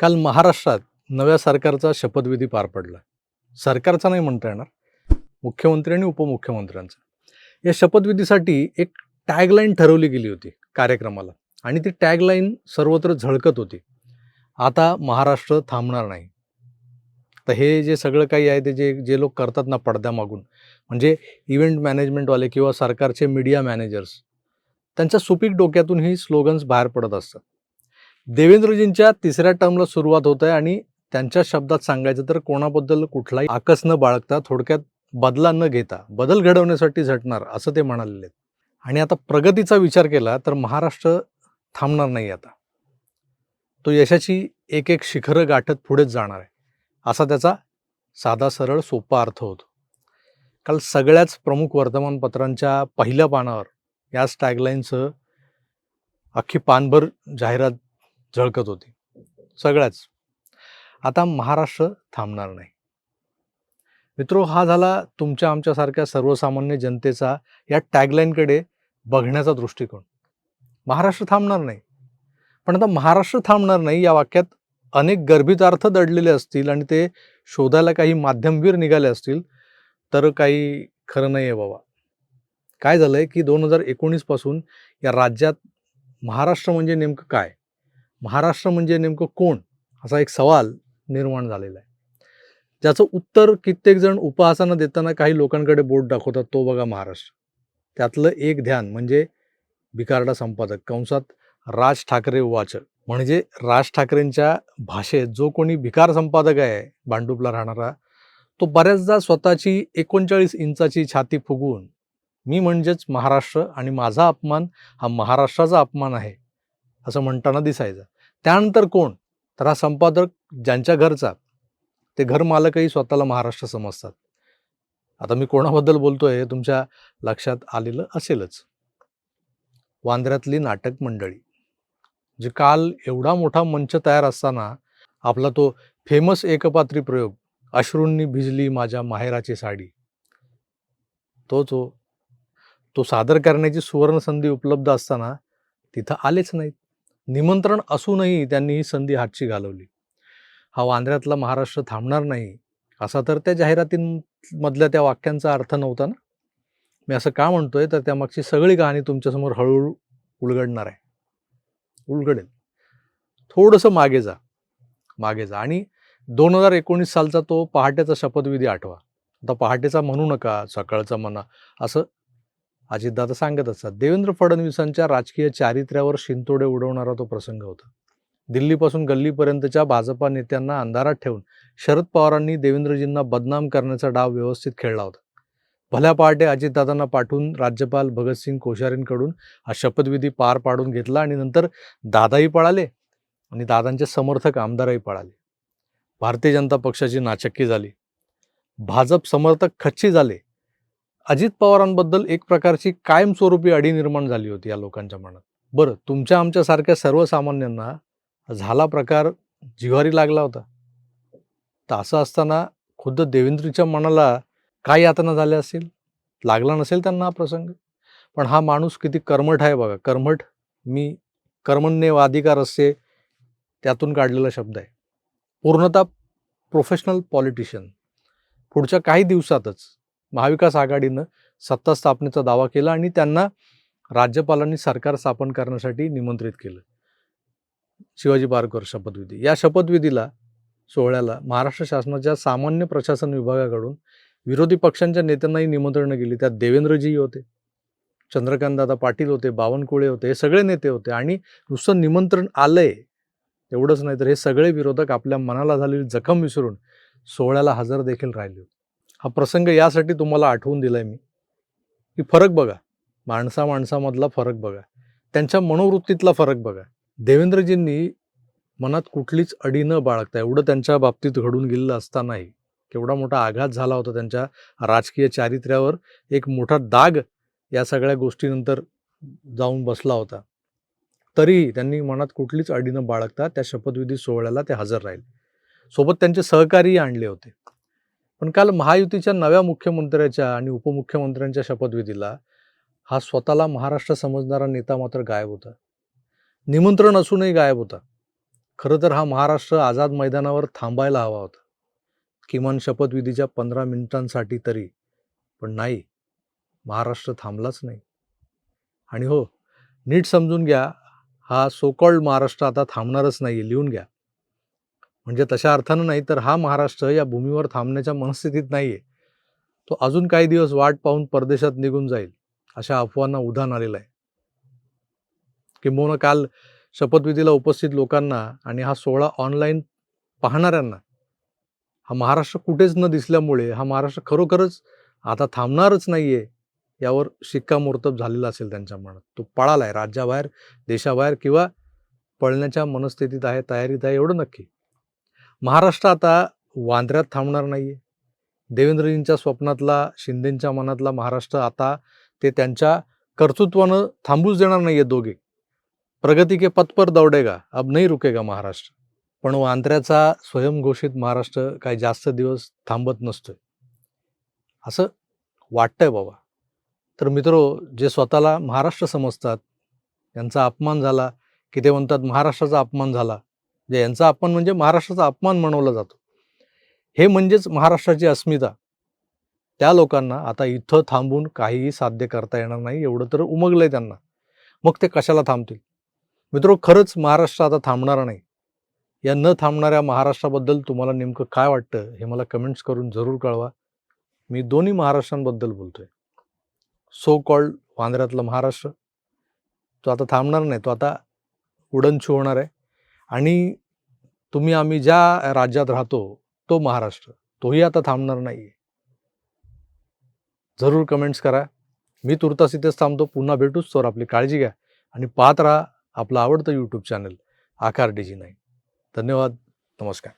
काल महाराष्ट्रात नव्या सरकारचा शपथविधी पार पडला. सरकारचा नाही म्हणता येणार मुख्यमंत्री आणि उपमुख्यमंत्र्यांचा. या शपथविधीसाठी एक टॅगलाईन ठरवली गेली होती कार्यक्रमाला आणि ती टॅगलाईन सर्वत्र झळकत होती. आता महाराष्ट्र थांबणार नाही. तर हे जे सगळं काही आहे ते जे जे लोक करतात ना पडद्यामागून म्हणजे इव्हेंट मॅनेजमेंटवाले किंवा सरकारचे मीडिया मॅनेजर्स त्यांच्या सुपीक डोक्यातून ही स्लोगन्स बाहेर पडत असतात. देवेंद्रजींच्या तिसऱ्या टर्मला सुरुवात होत आहे आणि त्यांच्या शब्दात सांगायचं तर कोणाबद्दल कुठलाही आकस न बाळगता थोडक्यात बदला न घेता बदल घडवण्यासाठी झटणार असं ते म्हणालेले आहेत. आणि आता प्रगतीचा विचार केला तर महाराष्ट्र थांबणार नाही आता. तो यशाची एक एक शिखरं गाठत पुढेच जाणार आहे. असा त्याचा साधा सरळ सोपा अर्थ होतो. काल सगळ्याच प्रमुख वर्तमानपत्रांच्या पहिल्या पानावर याच टॅगलाईनसह अख्खी पानभर जाहिरात झळकत होती. सगळ्याच. आता महाराष्ट्र थांबणार नाही. मित्रो हा झाला तुमच्या आमच्यासारख्या सर्वसामान्य जनतेचा या टॅगलाईनकडे बघण्याचा दृष्टिकोन. महाराष्ट्र थांबणार नाही. पण आता महाराष्ट्र थांबणार नाही या वाक्यात अनेक गर्भित अर्थ दडलेले असतील आणि ते शोधायला काही माध्यमवीर निघाले असतील तर काही खरं नाही आहे बाबा. काय झालं आहे की दोन हजार एकोणीसपासून या राज्यात महाराष्ट्र म्हणजे नेमकं काय? महाराष्ट्र म्हणजे नेमकं कोण? असा एक सवाल निर्माण झालेला आहे. ज्याचं उत्तर कित्येक जण उपहासानं देताना काही लोकांकडे बोट दाखवतात तो बघा महाराष्ट्र. त्यातलं एक ध्यान म्हणजे बिकारडा संपादक कंसात राज ठाकरे वाचक. म्हणजे राज ठाकरेंच्या भाषेत जो कोणी भिकार संपादक आहे भांडुपला राहणारा तो बऱ्याचदा स्वतःची एकोणचाळीस इंचाची छाती फुगवून मी म्हणजेच महाराष्ट्र आणि माझा अपमान हा महाराष्ट्राचा अपमान आहे. असं म्हणताना दिसायचं. त्यानंतर कोण? तर हा संपादक ज्यांच्या घरचा ते घर मालकही स्वतःला महाराष्ट्र समजतात. आता मी कोणाबद्दल बोलतोय हे तुमच्या लक्षात आलेलं असेलच. वांद्र्यातली नाटक मंडळी. जे काल एवढा मोठा मंच तयार असताना आपला तो फेमस एकपात्री प्रयोग अश्रूंनी भिजली माझ्या माहेराची साडी. तोच हो तो सादर करण्याची सुवर्ण संधी उपलब्ध असताना तिथं आलेच नाहीत. निमंत्रण असूनही त्यांनी ही संधी हातची घालवली. हा वांद्र्यातला महाराष्ट्र थांबणार नाही असा तर त्या जाहिरातींमधल्या त्या वाक्यांचा अर्थ नव्हता ना? मी असं का म्हणतोय? तर त्यामागची सगळी कहाणी तुमच्यासमोर हळूहळू उलगडणार आहे. उलगडेल. थोडंसं मागे जा. मागे जा. आणि दोन हजार एकोणीस सालचा तो पहाटेचा शपथविधी आठवा. आता पहाटेचा म्हणू नका सकाळचा म्हणा असं अजितदादा सांगत असतात देवेंद्र फडणवीसांच्या राजकीय चारित्र्यावर शिंतोडे उडवणारा तो प्रसंग होता. दिल्लीपासून गल्लीपर्यंतच्या भाजपा नेत्यांना अंधारात ठेवून शरद पवारांनी देवेंद्रजींना बदनाम करण्याचा डाव व्यवस्थित खेळला होता. भल्या पहाटे अजितदादांना पाठवून राज्यपाल भगतसिंग कोश्यारींकडून हा शपथविधी पार पाडून घेतला आणि नंतर दादाही पळाले आणि दादांचे समर्थक आमदारही पळाले. भारतीय जनता पक्षाची नाचक्की झाली. भाजप समर्थक खच्ची झाले. अजित पवारांबद्दल एक प्रकारची कायमस्वरूपी अडी निर्माण झाली होती या लोकांच्या मनात. बरं तुमच्या आमच्यासारख्या सर्वसामान्यांना झाला प्रकार जिव्हारी लागला होता. तर असं असताना खुद्द देवेंद्रच्या मनाला काय यातना झाल्या असतील? लागला नसेल त्यांना हा प्रसंग? पण हा माणूस किती कर्मठ आहे बघा. कर्मठ मी कर्मण्य अधिकार असे त्यातून काढलेला शब्द आहे. पूर्णतः प्रोफेशनल पॉलिटिशियन पुढच्या काही दिवसातच महाविकास आघाडीनं सत्ता स्थापनेचा दावा केला आणि त्यांना राज्यपालांनी सरकार स्थापन करण्यासाठी निमंत्रित केलं. शिवाजी पार्कवर शपथविधी या शपथविधीला सोहळ्याला महाराष्ट्र शासनाच्या सामान्य प्रशासन विभागाकडून विरोधी पक्षांच्या नेत्यांनाही निमंत्रणं गेली. त्यात देवेंद्रजी होते चंद्रकांतदादा पाटील होते बावनकुळे होते हे सगळे नेते होते आणि नुसतं निमंत्रण आलंय एवढंच नाही तर हे सगळे विरोधक आपल्या मनाला झालेली जखम विसरून सोहळ्याला हजर देखील राहिले होते. हा प्रसंग यासाठी तुम्हाला आठवून दिलाय मी. की फरक बघा. माणसा माणसामधला फरक बघा. त्यांच्या मनोवृत्तीतला फरक बघा. देवेंद्रजींनी मनात कुठलीच अडी न बाळगता एवढं त्यांच्या बाबतीत घडून गेलेलं असतानाही केवढा मोठा आघात झाला होता त्यांच्या राजकीय चारित्र्यावर एक मोठा दाग या सगळ्या गोष्टीनंतर जाऊन बसला होता. तरीही त्यांनी मनात कुठलीच अडी न बाळगता त्या शपथविधी सोहळ्याला ते हजर राहिले. सोबत त्यांचे सहकारीही आणले होते. पण काल महायुतीच्या नव्या मुख्यमंत्र्याच्या आणि उपमुख्यमंत्र्यांच्या शपथविधीला हा स्वतःला महाराष्ट्र समजणारा नेता मात्र गायब होता. निमंत्रण असूनही गायब होता. खरं तर हा महाराष्ट्र आझाद मैदानावर थांबायला हवा होता. किमान शपथविधीच्या पंधरा मिनिटांसाठी तरी. पण नाही महाराष्ट्र थांबलाच नाही. आणि हो नीट समजून घ्या हा सोकॉल्ड महाराष्ट्र आता थांबणारच नाही लिहून घ्या. म्हणजे तशा अर्थानं नाही तर हा महाराष्ट्र या भूमीवर थांबण्याच्या मनस्थितीत नाही आहे तो अजून काही दिवस वाट पाहून परदेशात निघून जाईल अशा अफवांना उधाण आलेलं आहे किंबहुना काल शपथविधीला उपस्थित लोकांना आणि हा सोहळा ऑनलाईन पाहणाऱ्यांना हा महाराष्ट्र कुठेच न दिसल्यामुळे हा महाराष्ट्र खरोखरच आता थांबणारच नाही आहे यावर शिक्कामोर्तब झालेला असेल त्यांच्या मनात. तो पळाला आहे राज्याबाहेर देशाबाहेर किंवा पळण्याच्या मनस्थितीत आहे तयारीत आहे एवढं नक्की. महाराष्ट्र आता वांद्र्यात थांबणार नाही आहे देवेंद्रजींच्या स्वप्नातला शिंदेंच्या मनातला महाराष्ट्र आता ते त्यांच्या कर्तृत्वानं थांबूच देणार नाही आहे दोघे. प्रगती के पथ पर दौडेगा अब नाही रुकेगा महाराष्ट्र. पण वांद्र्याचा स्वयंघोषित महाराष्ट्र काही जास्त दिवस थांबत नसतोय. असं वाटतंय बाबा. तर मित्रो जे स्वतःला महाराष्ट्र समजतात यांचा अपमान झाला की ते म्हणतात महाराष्ट्राचा अपमान झाला म्हणजे यांचा अपमान म्हणजे महाराष्ट्राचा अपमान म्हणवला जातो. हे म्हणजेच महाराष्ट्राची अस्मिता. त्या लोकांना आता इथं थांबून काहीही साध्य करता येणार नाही एवढं तर उमगलंय त्यांना. मग ते कशाला थांबतील? मित्रो खरंच महाराष्ट्र आता थांबणार नाही. या न थांबणाऱ्या महाराष्ट्राबद्दल तुम्हाला नेमकं काय वाटतं हे मला कमेंट्स करून जरूर कळवा. मी दोन्ही महाराष्ट्रांबद्दल बोलतोय. सो कॉल्ड वांद्र्यातलं महाराष्ट्र. तो आता थांबणार नाही तो आता उडनछू होणार आहे. आणि तुम्ही आम्ही ज्या राज्यात राहतो तो महाराष्ट्र. तोही आता थांबणार नाही जरूर कमेंट्स करा. मी तुर्तास इथेच थांबतो. पुन्हा भेटूच तर आपली काळजी घ्या. आणि पाहत राहा आपलं आवडतं यूट्यूब चॅनल आकार डीजी नाही धन्यवाद. नमस्कार.